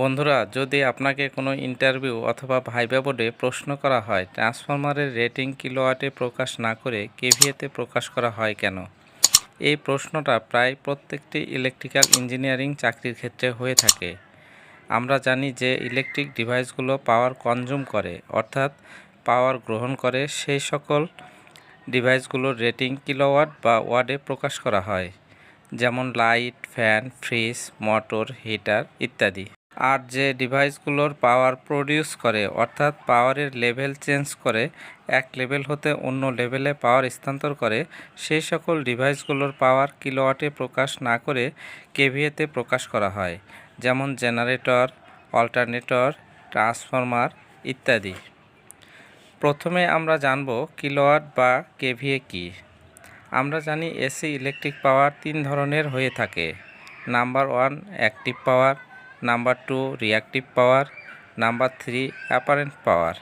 বন্ধুরা, যদি আপনাকে কোনো ইন্টারভিউ অথবা ভাইবা বোর্ডে প্রশ্ন করা হয় ট্রান্সফরমারের রেটিং কিলোওয়াটে প্রকাশ না করে কেভিএতে প্রকাশ করা হয় কেন? এই প্রশ্নটা প্রায় প্রত্যেকটি ইলেকট্রিক্যাল ইঞ্জিনিয়ারিং চাকরির ক্ষেত্রে হয়ে থাকে। আমরা জানি যে ইলেকট্রিক ডিভাইসগুলো পাওয়ার কনজিউম করে, অর্থাৎ পাওয়ার গ্রহণ করে সেই সকল ডিভাইসগুলোর রেটিং কিলোওয়াট বা ওয়ার্ডে প্রকাশ করা হয়, যেমন light fan fridge motor heater ইত্যাদি। আর যে ডিভাইসগুলোর পাওয়ার প্রডিউস করে, অর্থাৎ পাওয়ারের লেভেল চেঞ্জ করে, এক লেভেল হতে অন্য লেভেলে পাওয়ার স্থানান্তর করে, সেই সকল ডিভাইসগুলোর পাওয়ার কিলোওয়াটে প্রকাশ না করে কেভিএতে প্রকাশ করা হয়, যেমন জেনারেটর, অল্টারনেটর, ট্রান্সফরমার ইত্যাদি। প্রথমে আমরা জানব কিলোওয়াট বা কেভিএ কী। আমরা জানি এসি ইলেকট্রিক পাওয়ার তিন ধরনের হয়ে থাকে। Number one active power number two reactive power number three apparent power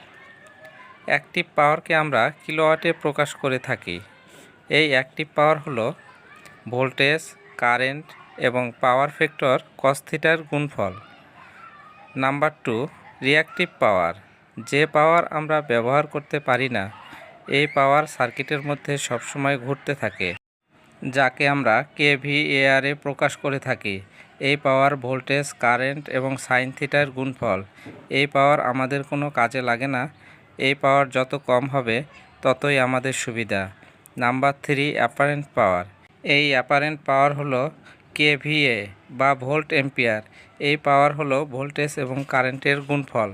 active পাওয়ারকে আমরা কিলোওয়াটে প্রকাশ করে থাকি। এই অ্যাক্টিভ পাওয়ার হলো ভোল্টেজ কারেন্ট এবং পাওয়ার ফ্যাক্টর কস্থিটার গুণফল। নাম্বার টু রিয়াক্টিভ পাওয়ার যে পাওয়ার আমরা ব্যবহার করতে পারি না, এই পাওয়ার সার্কিটের মধ্যে সবসময় ঘুরতে থাকে, যাকে আমরা কেভিএআরে প্রকাশ করে থাকি। এই পাওয়ার ভোল্টেজ কারেন্ট এবং সাইন থিটার গুণফল। এই পাওয়ার আমাদের কোনো কাজে লাগে না। এই পাওয়ার যত কম হবে, ততই আমাদের সুবিধা। নাম্বার থ্রি অ্যাপারেন্ট পাওয়ার এই অ্যাপারেন্ট পাওয়ার হলো কেভিএ বা ভোল্ট এম্পিয়ার এই পাওয়ার হলো ভোল্টেজ এবং কারেন্টের গুণফল।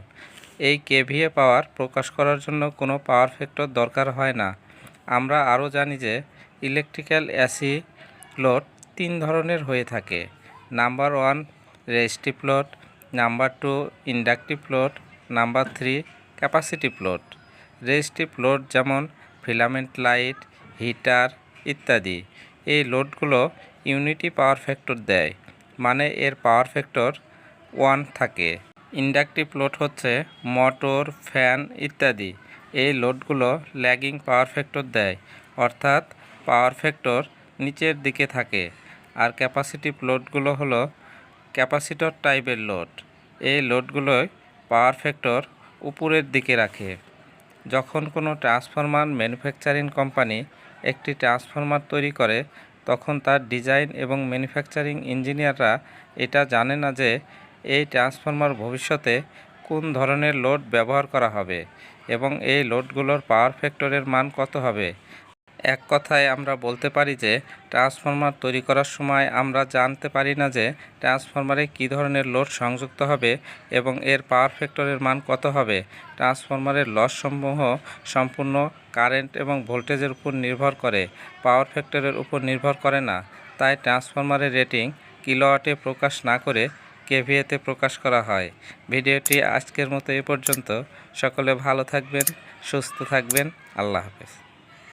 এই কেভিএ পাওয়ার প্রকাশ করার জন্য কোনো পাওয়ার ফ্যাক্টর দরকার হয় না। আমরা আরও জানি যে ইলেকট্রিক্যাল অ্যাসি লোড তিন ধরনের হয়ে থাকে। Number one resistive load, number two inductive load, number three capacitive load. Resistive load যেমন ফিলামেন্ট লাইট, হিটার ইত্যাদি, এই লোডগুলো ইউনিটি পাওয়ার ফ্যাক্টর দেয় মানে এর পাওয়ার ফ্যাক্টর ওয়ান থাকে। ইন্ডাকটিভ লোড হচ্ছে মোটর, ফ্যান ইত্যাদি, এই লোডগুলো ল্যাগিং পাওয়ার ফ্যাক্টর দেয়, অর্থাৎ পাওয়ার ফ্যাক্টর নিচের দিকে থাকে। আর ক্যাপাসিটিভ লোডগুলো হলো ক্যাপাসিটর টাইপের লোড। এই লোডগুলোয় পাওয়ার ফ্যাক্টর উপরের দিকে রাখে। যখন কোনো ট্রান্সফরমার ম্যানুফ্যাকচারিং কোম্পানি একটি ট্রান্সফরমার তৈরি করে, তখন তার ডিজাইন এবং ম্যানুফ্যাকচারিং ইঞ্জিনিয়াররা এটা জানে না যে এই ট্রান্সফরমার ভবিষ্যতে কোন ধরনের লোড ব্যবহার করা হবে এবং এই লোডগুলোর পাওয়ার ফ্যাক্টরের মান কত হবে। এক কথায় আমরা বলতে পারি যে, ট্রান্সফরমার তৈরি করার সময় আমরা জানতে পারি না যে, ট্রান্সফরমারে কী ধরনের লোড সংযুক্ত হবে এবং এর পাওয়ার ফ্যাক্টরের মান কত হবে। ট্রান্সফরমারের লস সমূহ সম্পূর্ণ কারেন্ট এবং ভোল্টেজের উপর নির্ভর করে, পাওয়ার ফ্যাক্টরের উপর নির্ভর করে না। তাই ট্রান্সফরমারের রেটিং কিলোওয়াটে প্রকাশ না করে কেভিএতে প্রকাশ করা হয়। ভিডিওটি আজকের মতো এ পর্যন্ত। সকলে ভালো থাকবেন, সুস্থ থাকবেন। আল্লাহ হাফেজ।